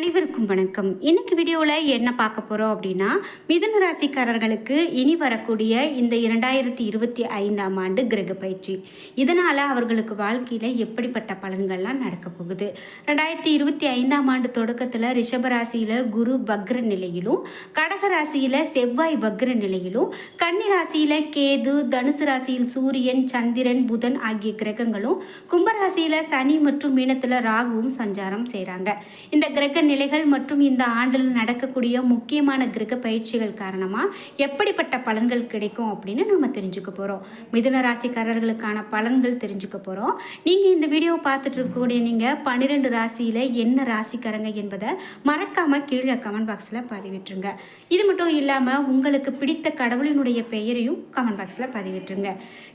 அனைவருக்கும் வணக்கம். இன்னைக்கு வீடியோவில் என்ன பார்க்க போகிறோம் அப்படின்னா மிதுன ராசிக்காரர்களுக்கு இனி வரக்கூடிய இந்த இரண்டாயிரத்தி இருபத்தி ஐந்தாம் ஆண்டு கிரக பயிற்சி. இதனால் அவர்களுக்கு வாழ்க்கையில் எப்படிப்பட்ட பலன்கள்லாம் நடக்க போகுது. ரெண்டாயிரத்தி இருபத்தி ஐந்தாம் ஆண்டு தொடக்கத்தில் ரிஷபராசியில் குரு பக்ர நிலையிலும் கடக ராசியில் செவ்வாய் பக்ர நிலையிலும் கன்னி ராசியில் கேது தனுசு ராசியில் சூரியன் சந்திரன் புதன் ஆகிய கிரகங்களும் கும்பராசியில் சனி மற்றும் மீனத்தில் ராகுவும் சஞ்சாரம் செய்கிறாங்க இந்த கிரக நிலைகள் மற்றும் இந்த ஆண்டில் நடக்கக்கூடிய முக்கியமான கிரக பயிற்சிகள் காரணமாக எப்படிப்பட்ட பலன்கள் கிடைக்கும் அப்படின்னு நம்ம தெரிஞ்சுக்க போகிறோம் மிதுன ராசிக்காரர்களுக்கான பலன்கள் தெரிஞ்சுக்க போகிறோம் நீங்கள் இந்த வீடியோவை பார்த்துட்டு இருக்கக்கூடிய நீங்கள் பன்னிரெண்டு ராசியில் என்ன ராசிக்காரங்க என்பதை மறக்காமல் கீழே கமெண்ட் பாக்ஸில் பதிவிட்டுருங்க. இது மட்டும் இல்லாமல் உங்களுக்கு பிடித்த கடவுளினுடைய பெயரையும் கமெண்ட் பாக்ஸில் பதிவிட்டுருங்க.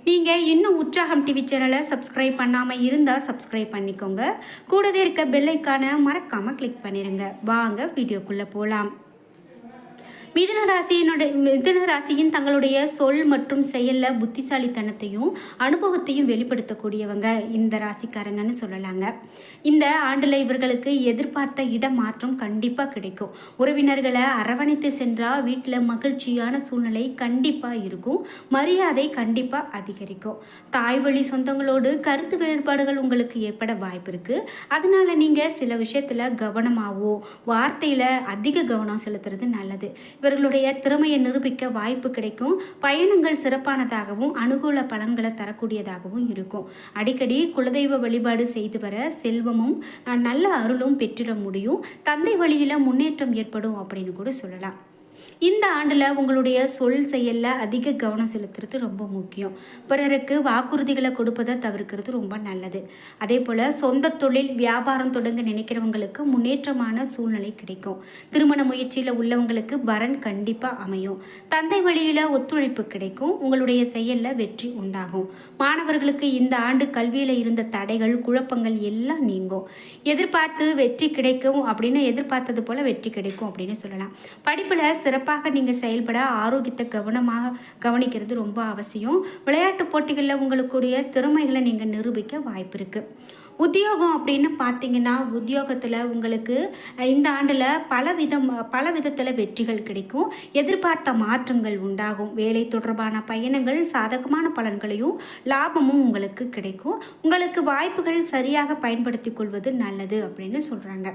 நீங்கள் இன்னும் உற்சாகம் டிவி சேனலை சப்ஸ்கிரைப் பண்ணாமல் இருந்தால் சப்ஸ்கிரைப் பண்ணிக்கோங்க. கூடவே இருக்க பெல்லைக்கான மறக்காமல் கிளிக் பண்ணிடுங்க வாங்க வீடியோக்குள்ளே போகலாம் மிதுன ராசியினுடைய மிதுன ராசியின் தங்களுடைய சொல் மற்றும் செயலில் புத்திசாலித்தனத்தையும் அனுபவத்தையும் வெளிப்படுத்தக்கூடியவங்க இந்த ராசிக்காரங்கன்னு சொல்லலாங்க. இந்த ஆண்டில் இவர்களுக்கு எதிர்பார்த்த இடமாற்றம் கண்டிப்பாக கிடைக்கும். உறவினர்களை அரவணைத்து சென்றால் வீட்டில் மகிழ்ச்சியான சூழ்நிலை கண்டிப்பாக இருக்கும். மரியாதை கண்டிப்பாக அதிகரிக்கும். தாய் வழி சொந்தங்களோடு கருத்து வேறுபாடுகள் உங்களுக்கு ஏற்பட வாய்ப்பு இருக்குது அதனால நீங்கள் சில விஷயத்தில் கவனமாகவோ வார்த்தையில் அதிக கவனம் செலுத்துறது நல்லது. இவர்களுடைய திறமையை நிரூபிக்க வாய்ப்பு கிடைக்கும். பயணங்கள் சிறப்பானதாகவும் அனுகூல பலன்களை தரக்கூடியதாகவும் இருக்கும். அடிக்கடி குலதெய்வ வழிபாடு செய்து வர செல்வமும் நல்ல அருளும் பெற்றிட முடியும். தந்தை வழியில் முன்னேற்றம் ஏற்படும் அப்படின்னு கூட சொல்லலாம். இந்த ஆண்டில் உங்களுடைய சொல் செயலில் அதிக கவனம் செலுத்துறது ரொம்ப முக்கியம். பிறருக்கு வாக்குறுதிகளை கொடுப்பதை தவிர்க்கிறது ரொம்ப நல்லது. அதே போல் சொந்த தொழில் வியாபாரம் தொடங்க நினைக்கிறவங்களுக்கு முன்னேற்றமான சூழ்நிலை கிடைக்கும். திருமண முயற்சியில் உள்ளவங்களுக்கு வரன் கண்டிப்பாக அமையும். தந்தை வழியில் ஒத்துழைப்பு கிடைக்கும். உங்களுடைய செயலில் வெற்றி உண்டாகும். மாணவர்களுக்கு இந்த ஆண்டு கல்வியில் இருந்த தடைகள் குழப்பங்கள் எல்லாம் நீங்கும். எதிர்பார்த்து வெற்றி கிடைக்கும் அப்படின்னு எதிர்பார்த்தது போல் வெற்றி கிடைக்கும் அப்படின்னு சொல்லலாம். படிப்பில் சிறப்பாக நீங்கள் செயல்பட ஆரோக்கியத்தை கவனமாக கவனிக்கிறது ரொம்ப அவசியம். விளையாட்டு போட்டிகளில் உங்களுக்குடைய திறமைகளை நீங்கள் நிரூபிக்க வாய்ப்பு இருக்குது உத்தியோகம் அப்படின்னு பார்த்தீங்கன்னா உத்தியோகத்தில் உங்களுக்கு இந்த ஆண்டில் பல விதம் பல விதத்தில் வெற்றிகள் கிடைக்கும். எதிர்பார்த்த மாற்றங்கள் உண்டாகும். வேலை தொடர்பான பயணங்கள் சாதகமான பலன்களையும் லாபமும் உங்களுக்கு கிடைக்கும். உங்களுக்கு வாய்ப்புகள் சரியாக பயன்படுத்தி கொள்வது நல்லது அப்படின்னு சொல்கிறாங்க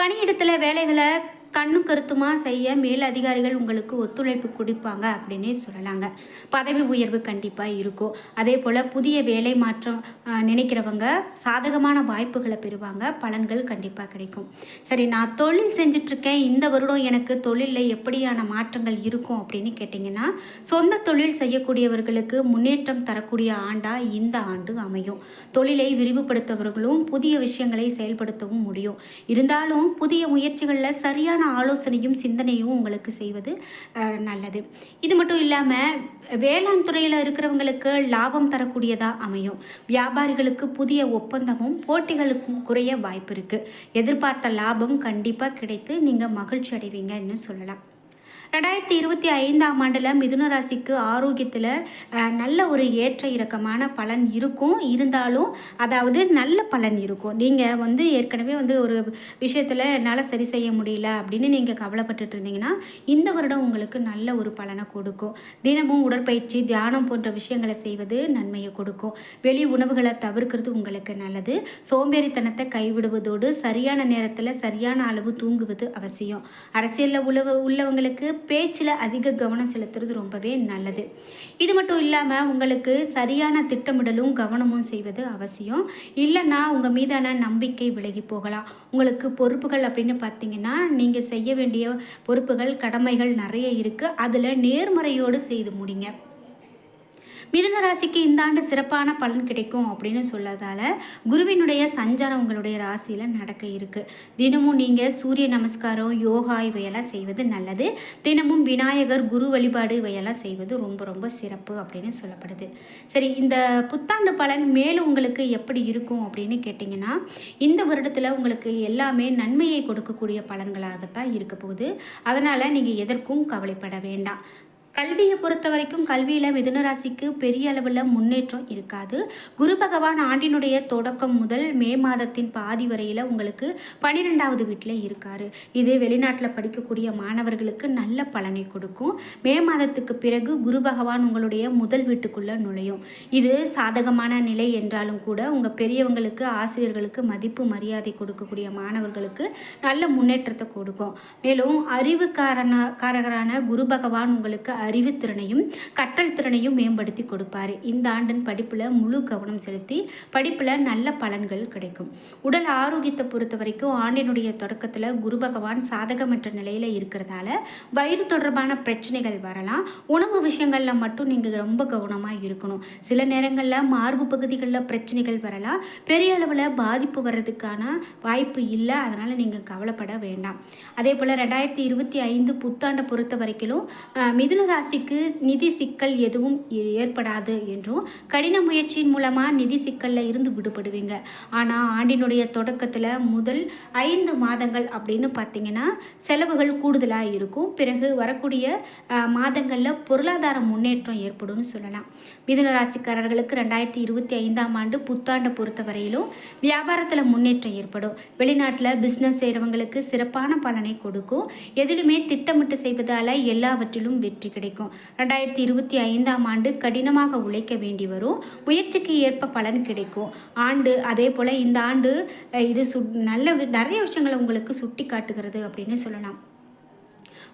பணியிடத்தில் வேலைகளை கண்ணும் கருத்துமாக செய்ய மேல் அதிகாரிகள் உங்களுக்கு ஒத்துழைப்பு கொடுப்பாங்க அப்படின்னே சொல்லலாங்க. பதவி உயர்வு கண்டிப்பாக இருக்கும். அதே போல் புதிய வேலை மாற்றம் நினைக்கிறவங்க சாதகமான வாய்ப்புகளை பெறுவாங்க. பலன்கள் கண்டிப்பாக கிடைக்கும். சரி நான் தொழில் செஞ்சிட்ருக்கேன். இந்த வருடம் எனக்கு தொழிலில் எப்படியான மாற்றங்கள் இருக்கும் அப்படின்னு கேட்டிங்கன்னா சொந்த தொழில் செய்யக்கூடியவர்களுக்கு முன்னேற்றம் தரக்கூடிய ஆண்டாக இந்த ஆண்டு அமையும். தொழிலை விரிவுபடுத்தவர்களும் புதிய விஷயங்களை செயல்படுத்தவும் முடியும். இருந்தாலும் புதிய முயற்சிகளில் சரியான ஆலோசனையும் சிந்தனையும் உங்களுக்கு செய்வது நல்லது. இது மட்டும் இல்லாமல் வேளாண் துறையில் இருக்கிறவங்களுக்கு லாபம் தரக்கூடியதாக அமையும். வியாபாரிகளுக்கு புதிய ஒப்பந்தமும் போட்டிகளுக்கும் குறைய வாய்ப்பு இருக்குது எதிர்பார்த்த லாபம் கண்டிப்பாக கிடைத்து நீங்கள் மகிழ்ச்சி அடைவீங்கன்னு சொல்லலாம். ரெண்டாயிரத்தி இருபத்தி ஐந்தாம் ஆண்டில் மிதுன ராசிக்கு ஆரோக்கியத்தில் நல்ல ஒரு ஏற்ற இறக்கமான பலன் இருக்கும். இருந்தாலும் அதாவது நல்ல பலன் இருக்கும். நீங்கள் வந்து ஏற்கனவே வந்து ஒரு விஷயத்தில் என்னால் சரி செய்ய முடியல அப்படின்னு நீங்கள் கவலைப்பட்டுட்டு இருந்தீங்கன்னா இந்த வருடம் உங்களுக்கு நல்ல ஒரு பலனை கொடுக்கும். தினமும் உடற்பயிற்சி தியானம் போன்ற விஷயங்களை செய்வது நன்மையை கொடுக்கும். வெளி உணவுகளை தவிர்க்கிறது உங்களுக்கு நல்லது. சோம்பேறித்தனத்தை கைவிடுவதோடு சரியான நேரத்தில் சரியான அளவு தூங்குவது அவசியம். அரசியலில் உள்ள உள்ளவங்களுக்கு பேச்சில் அதிக கவனம் செலுத்துறது ரொம்பவே நல்லது. இது மட்டும் இல்லாமல் உங்களுக்கு சரியான திட்டமிடலும் கவனமும் செய்வது அவசியம். இல்லைன்னா உங்கள் மீதான நம்பிக்கை விலகி போகலாம். உங்களுக்கு பொறுப்புகள் அப்படின்னு பார்த்தீங்கன்னா நீங்கள் செய்ய வேண்டிய பொறுப்புகள் கடமைகள் நிறைய இருக்குது அதில் நேர்மறையோடு செய்து முடிங்க. மிதுன ராசிக்கு இந்த ஆண்டு சிறப்பான பலன் கிடைக்கும் அப்படின்னு சொல்லதால குருவினுடைய சஞ்சாரம் உங்களுடைய ராசியில் நடக்க இருக்கு. தினமும் நீங்கள் சூரிய நமஸ்காரம் யோகா இவையெல்லாம் செய்வது நல்லது. தினமும் விநாயகர் குரு வழிபாடு இவையெல்லாம் செய்வது ரொம்ப ரொம்ப சிறப்பு அப்படின்னு சொல்லப்படுது. சரி இந்த புத்தாண்டு பலன் மேலும் உங்களுக்கு எப்படி இருக்கும் அப்படின்னு கேட்டிங்கன்னா இந்த வருடத்தில் உங்களுக்கு எல்லாமே நன்மையை கொடுக்கக்கூடிய பலன்களாகத்தான் இருக்க போகுது. அதனால் நீங்கள் எதற்கும் கவலைப்பட வேண்டாம். கல்வியை பொறுத்த வரைக்கும் கல்வியில் மிதுனராசிக்கு பெரிய அளவில் முன்னேற்றம் இருக்காது. குரு பகவான் ஆண்டினுடைய தொடக்கம் முதல் மே மாதத்தின் பாதி வரையில் உங்களுக்கு பன்னிரெண்டாவது வீட்டில் இருக்கார். இது வெளிநாட்டில் படிக்கக்கூடிய மாணவர்களுக்கு நல்ல பலனை கொடுக்கும். மே மாதத்துக்கு பிறகு குரு பகவான் உங்களுடைய முதல் வீட்டுக்குள்ளே நுழையும். இது சாதகமான நிலை என்றாலும் கூட உங்கள் பெரியவங்களுக்கு ஆசிரியர்களுக்கு மதிப்பு மரியாதை கொடுக்கக்கூடிய மாணவர்களுக்கு நல்ல முன்னேற்றத்தை கொடுக்கும். மேலும் அறிவுக்காரன காரகரான குரு பகவான் உங்களுக்கு அறிவுத்திறனையும் கற்றல் திறனையும் மேம்படுத்தி கொடுப்பார். இந்த ஆண்டின் படிப்பில் முழு கவனம் செலுத்தி படிப்பில் நல்ல பலன்கள் கிடைக்கும். உடல் ஆரோக்கியத்தை பொறுத்த வரைக்கும் ஆண்டினுடைய தொடக்கத்தில் குரு பகவான் சாதகமற்ற நிலையில் இருக்கிறதால வயிறு தொடர்பான பிரச்சனைகள் வரலாம். உணவு விஷயங்களில் மட்டும் நீங்கள் ரொம்ப கவனமாக இருக்கணும். சில நேரங்களில் மார்பு பகுதிகளில் பிரச்சனைகள் வரலாம். பெரிய அளவில் பாதிப்பு வர்றதுக்கான வாய்ப்பு இல்லை. அதனால் நீங்கள் கவலைப்பட வேண்டாம். அதே போல் ரெண்டாயிரத்தி இருபத்தி ஐந்து புத்தாண்டை பொறுத்த வரைக்கும் மிதுன ராசிக்கு நிதி சிக்கல் எதுவும் ஏற்படாது என்றும் கடின முயற்சியின் மூலமாக நிதி சிக்கலில் இருந்து விடுபடுவீங்க. ஆனால் ஆண்டினுடைய தொடக்கத்தில் முதல் ஐந்து மாதங்கள் அப்படின்னு பார்த்தீங்கன்னா செலவுகள் கூடுதலாக இருக்கும். பிறகு வரக்கூடிய மாதங்களில் பொருளாதார முன்னேற்றம் ஏற்படும்னு சொல்லலாம். மிதுன ராசிக்காரர்களுக்கு ரெண்டாயிரத்தி இருபத்தி ஐந்தாம் ஆண்டு புத்தாண்டை பொறுத்த வரையிலும் வியாபாரத்தில் முன்னேற்றம் ஏற்படும். வெளிநாட்டில் பிஸ்னஸ் செய்கிறவங்களுக்கு சிறப்பான பலனை கொடுக்கும். எதிலுமே திட்டமிட்டு செய்வதால் எல்லாவற்றிலும் வெற்றி கிடைக்கும். ரெண்டாயிரத்தி இருபத்தி ஐந்தாம் ஆண்டு கடினமாக உழைக்க வேண்டி வரும். முயற்சிக்கு ஏற்ப பலன் கிடைக்கும். ஆண்டு அதே போல் இந்த ஆண்டு இது சு நல்ல நிறைய விஷயங்களை உங்களுக்கு சுட்டி காட்டுகிறது அப்படின்னு சொல்லலாம்.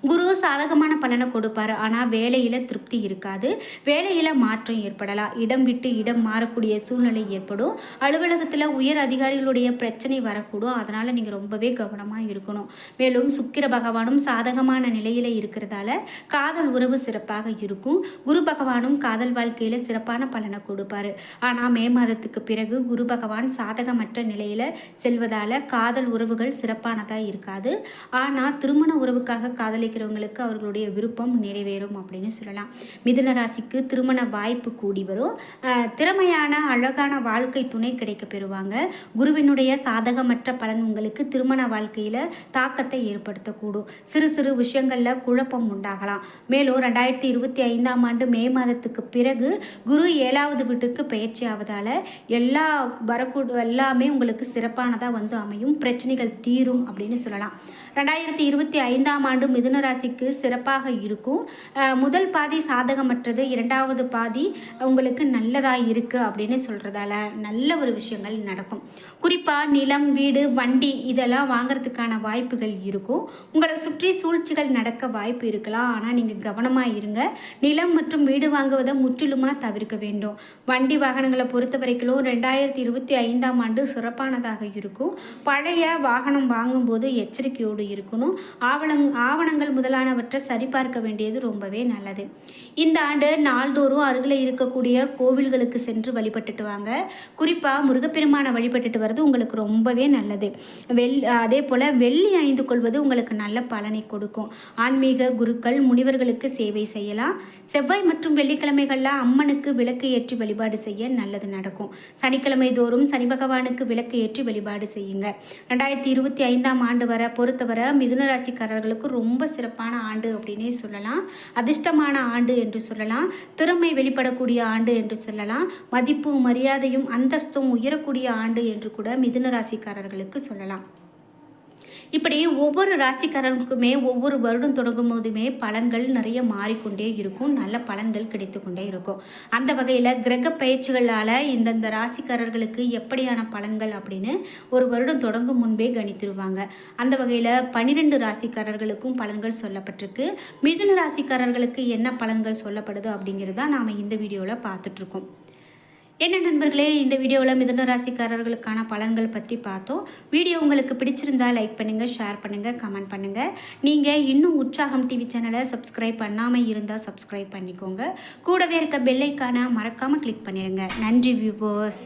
குரு சாதகமான பலனை கொடுப்பாரு. ஆனால் வேலையில் திருப்தி இருக்காது. வேலையில் மாற்றம் ஏற்படலாம். இடம் விட்டு இடம் மாறக்கூடிய சூழ்நிலை ஏற்படும். அலுவலகத்தில் உயர் அதிகாரிகளுடைய பிரச்சனை வரக்கூடும். அதனால் நீங்கள் ரொம்பவே கவனமாக இருக்கணும். மேலும் சுக்கிர பகவானும் சாதகமான நிலையில் இருக்கிறதால காதல் உறவு சிறப்பாக இருக்கும். குரு பகவானும் காதல் வாழ்க்கையில் சிறப்பான பலனை கொடுப்பாரு. ஆனால் மே மாதத்துக்கு பிறகு குரு பகவான் சாதகமற்ற நிலையில் செல்வதால் காதல் உறவுகள் சிறப்பானதாக இருக்காது. ஆனால் திருமண உறவுக்காக காதலை காதலிக்கிறவங்களுக்கு அவர்களுடைய விருப்பம் நிறைவேறும் அப்படின்னு சொல்லலாம். மிதுன ராசிக்கு திருமண வாய்ப்பு கூடி வரும். திறமையான அழகான வாழ்க்கை துணை கிடைக்க பெறுவாங்க. குருவினுடைய சாதகமற்ற பலன் உங்களுக்கு திருமண வாழ்க்கையில் தாக்கத்தை ஏற்படுத்தக்கூடும். சிறு சிறு விஷயங்களில் குழப்பம் உண்டாகலாம். மேலும் ரெண்டாயிரத்தி இருபத்தி ஐந்தாம் ஆண்டு மே மாதத்துக்கு பிறகு குரு ஏழாவது வீட்டுக்கு பயிற்சி ஆவதால் எல்லா வரக்கூட எல்லாமே உங்களுக்கு சிறப்பானதாக வந்து அமையும். பிரச்சனைகள் தீரும் அப்படின்னு சொல்லலாம். ரெண்டாயிரத்தி இருபத்தி ஐந்தாம் ஆண்டு மிதுன ராசிக்கு சிறப்பாக இருக்கும். முதல் பாதி சாதகமற்றது இரண்டாவது பாதி உங்களுக்கு நல்லதாக இருக்குது அப்படின்னு சொல்கிறதால நல்ல ஒரு விஷயங்கள் நடக்கும். குறிப்பாக நிலம் வீடு வண்டி இதெல்லாம் வாங்கிறதுக்கான வாய்ப்புகள் இருக்கும். உங்களை சுற்றி சூழ்ச்சிகள் நடக்க வாய்ப்பு இருக்கலாம். ஆனால் நீங்கள் கவனமாக இருங்க. நிலம் மற்றும் வீடு வாங்குவதை முற்றிலுமாக தவிர்க்க வேண்டும். வண்டி வாகனங்களை பொறுத்த வரைக்கும் ரெண்டாயிரத்தி இருபத்தி ஐந்தாம் ஆண்டு சிறப்பானதாக இருக்கும். பழைய வாகனம் வாங்கும்போது எச்சரிக்கையோடு இருக்கணும். ஆவணம் ஆவணங்கள் முதலானவற்றை சரிபார்க்க வேண்டியது ரொம்பவே நல்லது. இந்த ஆண்டு நாள்தோறும் அருகில் இருக்கக்கூடிய கோவில்களுக்கு சென்று வழிபட்டுட்டு வாங்க. குறிப்பாக முருகப்பெருமானை வழிபட்டுட்டு வர்றது உங்களுக்கு ரொம்பவே நல்லது. வெள் அதே போல் வெள்ளி அணிந்து கொள்வது உங்களுக்கு நல்ல பலனை கொடுக்கும். ஆன்மீக குருக்கள் முனிவர்களுக்கு சேவை செய்யலாம். செவ்வாய் மற்றும் வெள்ளிக்கிழமைகளில் அம்மனுக்கு விளக்கு ஏற்றி வழிபாடு செய்ய நல்லது நடக்கும். சனிக்கிழமை தோறும் சனி பகவானுக்கு விளக்கு ஏற்றி வழிபாடு செய்யுங்க. ரெண்டாயிரத்தி இருபத்தி ஐந்தாம் ஆண்டு வர பொறுத்தவரை மிதுன ராசிக்காரர்களுக்கு ரொம்ப சிறப்பான ஆண்டு அப்படின்னே சொல்லலாம். அதிர்ஷ்டமான ஆண்டு என்று சொல்லலாம். திறமை வெளிப்படக்கூடிய ஆண்டு என்று சொல்லலாம். மதிப்பு மரியாதையும் அந்தஸ்தும் உயரக்கூடிய ஆண்டு என்று கூட மிதுன ராசிக்காரர்களுக்கு சொல்லலாம். இப்படி ஒவ்வொரு ராசிக்காரர்களுக்குமே ஒவ்வொரு வருடம் தொடங்கும் போதுமே பலன்கள் நிறைய மாறிக்கொண்டே இருக்கும். நல்ல பலன்கள் கிடைத்து கொண்டே இருக்கும். அந்த வகையில் கிரக பயிற்சிகளால் இந்தந்த ராசிக்காரர்களுக்கு எப்படியான பலன்கள் அப்படின்னு ஒரு வருடம் தொடங்கும் முன்பே கணித்திருவாங்க. அந்த வகையில் பனிரெண்டு ராசிக்காரர்களுக்கும் பலன்கள் சொல்லப்பட்டிருக்கு. மிதுன ராசிக்காரர்களுக்கு என்ன பலன்கள் சொல்லப்படுது அப்படிங்கிறத நாம் இந்த வீடியோவில் பார்த்துட்ருக்கோம் என்ன நண்பர்களே இந்த வீடியோவில் மிதுன ராசிக்காரர்களுக்கான பலன்கள் பற்றி பார்த்தோம். வீடியோ உங்களுக்கு பிடிச்சிருந்தா லைக் பண்ணுங்கள் ஷேர் பண்ணுங்கள் கமெண்ட் பண்ணுங்கள் நீங்கள் இன்னும் உற்சாகம் டிவி சேனலை சப்ஸ்கிரைப் பண்ணாமல் இருந்தால் சப்ஸ்கிரைப் பண்ணிக்கோங்க. கூடவே இருக்க பெல்லைக்கான மறக்காமல் கிளிக் பண்ணிடுங்க நன்றி வியூவர்ஸ்